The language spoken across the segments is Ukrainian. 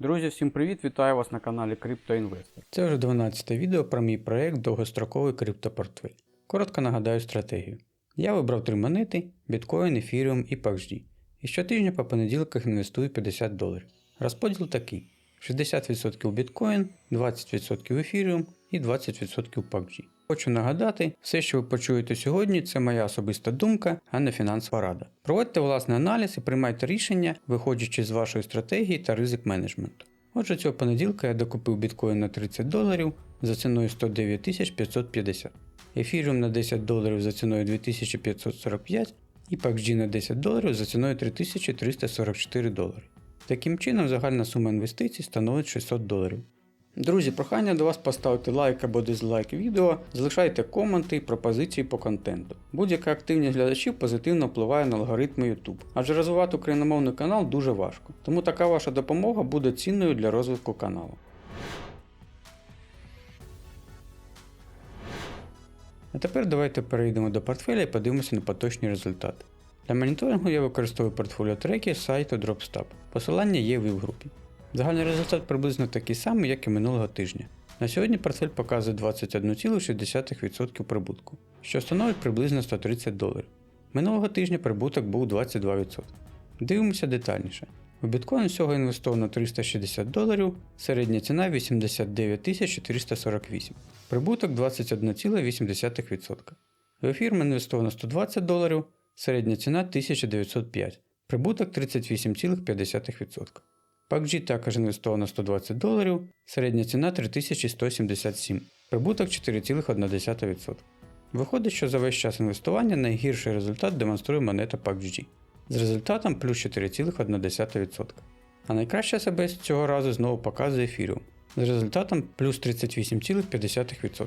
Друзі, всім привіт! Вітаю вас на каналі CryptoInvestor. Це вже 12 відео про мій проект довгостроковий криптопортфель. Коротко нагадаю стратегію. Я вибрав три монети: біткоін, ефіріум і PUBG. І щотижня по понеділках інвестую 50 доларів. Розподіл такий: 60% біткоін, 20% ефіріум і 20% PUBG. Хочу нагадати, все, що ви почуєте сьогодні, це моя особиста думка, а не фінансова рада. Проводьте власний аналіз і приймайте рішення, виходячи з вашої стратегії та ризик менеджменту. Отже, цього понеділка я докупив біткоін на 30 доларів за ціною 109 550, ефіріум на 10 доларів за ціною 2545 і PUBG на 10 доларів за ціною 3344 долари. Таким чином, загальна сума інвестицій становить 600 доларів. Друзі, прохання до вас поставити лайк або дизлайк відео, залишайте коменти і пропозиції по контенту. Будь-яка активність глядачів позитивно впливає на алгоритми YouTube, адже розвивати україномовний канал дуже важко, тому така ваша допомога буде цінною для розвитку каналу. А тепер давайте перейдемо до портфеля і подивимося на поточні результати. Для моніторингу я використовую портфоліо треки з сайту DropStab. Посилання є в віп-групі. Загальний результат приблизно такий самий, як і минулого тижня. На сьогодні портфель показує 21,6% прибутку, що становить приблизно 130 доларів. Минулого тижня прибуток був 22%. Дивимося детальніше. У біткоін всього інвестовано 360 доларів, середня ціна 89 448, прибуток 21,8%. У ефір інвестовано 120 доларів, середня ціна 1905, прибуток 38,5%. PUBG також інвестовано 120 доларів, середня ціна 3177, прибуток 4,1%. Виходить, що за весь час інвестування найгірший результат демонструє монета PUBG з результатом плюс 4,1%. А найкраще себе цього разу знову показує Ethereum з результатом плюс 38,5%.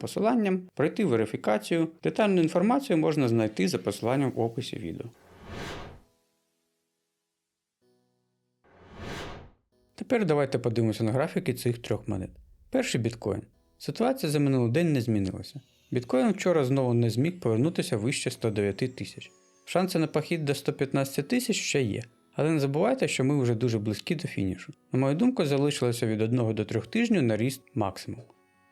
посиланням, пройти верифікацію. Детальну інформацію можна знайти за посиланням в описі відео. Тепер давайте подивимося на графіки цих трьох монет. Перший біткоін. Ситуація за минулий день не змінилася. Біткоін вчора знову не зміг повернутися вище 109 тисяч. Шанси на похід до 115 тисяч ще є. Але не забувайте, що ми вже дуже близькі до фінішу. На мою думку, залишилося від 1 до 3 тижнів на ріст максимум.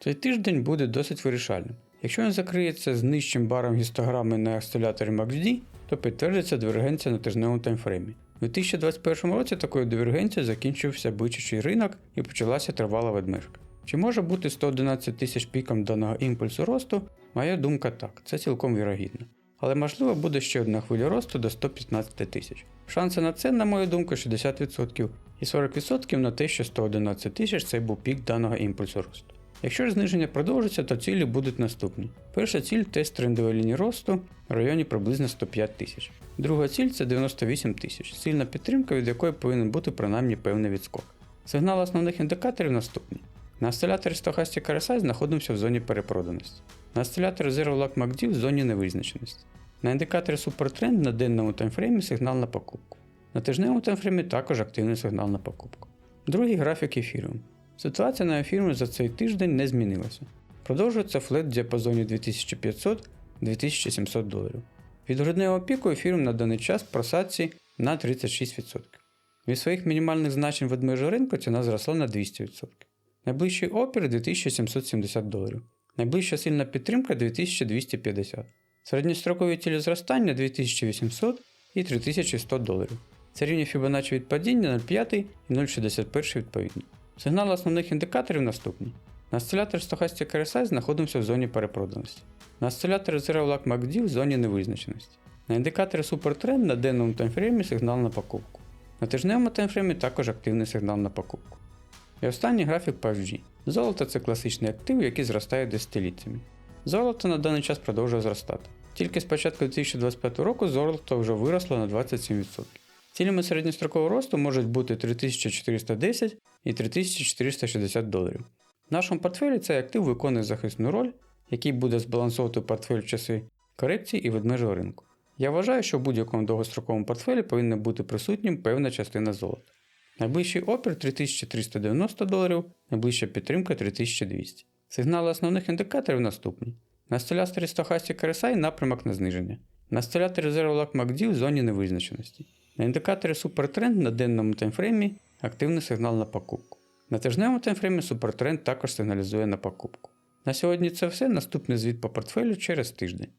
Цей тиждень буде досить вирішальним. Якщо він закриється з нижчим баром гістограми на осциляторі MACD, то підтвердиться дивергенція на тижневому таймфреймі. У 2021 році такою дивергенцією закінчився бичачий ринок і почалася тривала ведмежка. Чи може бути 111 тисяч піком даного імпульсу росту? Моя думка так, це цілком вірогідно. Але можливо буде ще одна хвиля росту до 115 тисяч. Шанси на це, на мою думку, 60% і 40% на те, що 111 тисяч це був пік даного імпульсу росту. Якщо ж зниження продовжиться, то цілі будуть наступні. Перша ціль тест трендової лінії росту в районі приблизно 105 тисяч. Друга ціль це 98 тисяч, сильна підтримка, від якої повинен бути принаймні певний відскок. Сигнал основних індикаторів наступні. На осциляторі Stochastic RSI знаходимося в зоні перепроданості. На осциляторі Zero Lag MACD в зоні невизначеності. На індикаторі Supertrend на денному таймфреймі сигнал на покупку. На тижневому таймфреймі також активний сигнал на покупку. Другий графік ефіріум. Ситуація на ефірі за цей тиждень не змінилася. Продовжується флет в діапазоні 2500-2700 доларів. Від грудневого піку ефіріум на даний час в просадці на 36%. Від своїх мінімальних значень ведмежого ринку ціна зросла на 200%. Найближчий опір 2770 доларів. Найближча сильна підтримка 2250. Середньострокові цілі зростання 2800 і 3100 доларів. Це рівні Fibonacci від падіння 0,5 і 0,61 відповідно. Сигнали основних індикаторів наступні. На осциляторі Stochastic RSI знаходимося в зоні перепроданості. На осциляторі Zero Lag MACD в зоні невизначеності. На індикаторі Supertrend на денному таймфреймі сигнал на покупку. На тижневому таймфреймі також активний сигнал на покупку. І останній графік PUBG. Золото це класичний актив, який зростає десятиліттями. Золото на даний час продовжує зростати. Тільки з початку 2025 року золото вже виросло на 27%. Цілями середньострокового росту можуть бути 3410 і 3460 доларів. В нашому портфелі цей актив виконує захисну роль, який буде збалансовувати портфель в часи корекції і ведмежого ринку. Я вважаю, що в будь-якому довгостроковому портфелі повинна бути присутнім певна частина золота. Найближчий опір 3390 доларів, найближча підтримка 3200. Сигнали основних індикаторів наступні. На стиляторі Stochastic RSI напрямок на зниження. На стиляторі Zero MACD в зоні невизначеності. На індикаторі Супертренд на денному таймфреймі активний сигнал на покупку. На тижневому таймфреймі Супертренд також сигналізує на покупку. На сьогодні це все. Наступний звіт по портфелю через тиждень.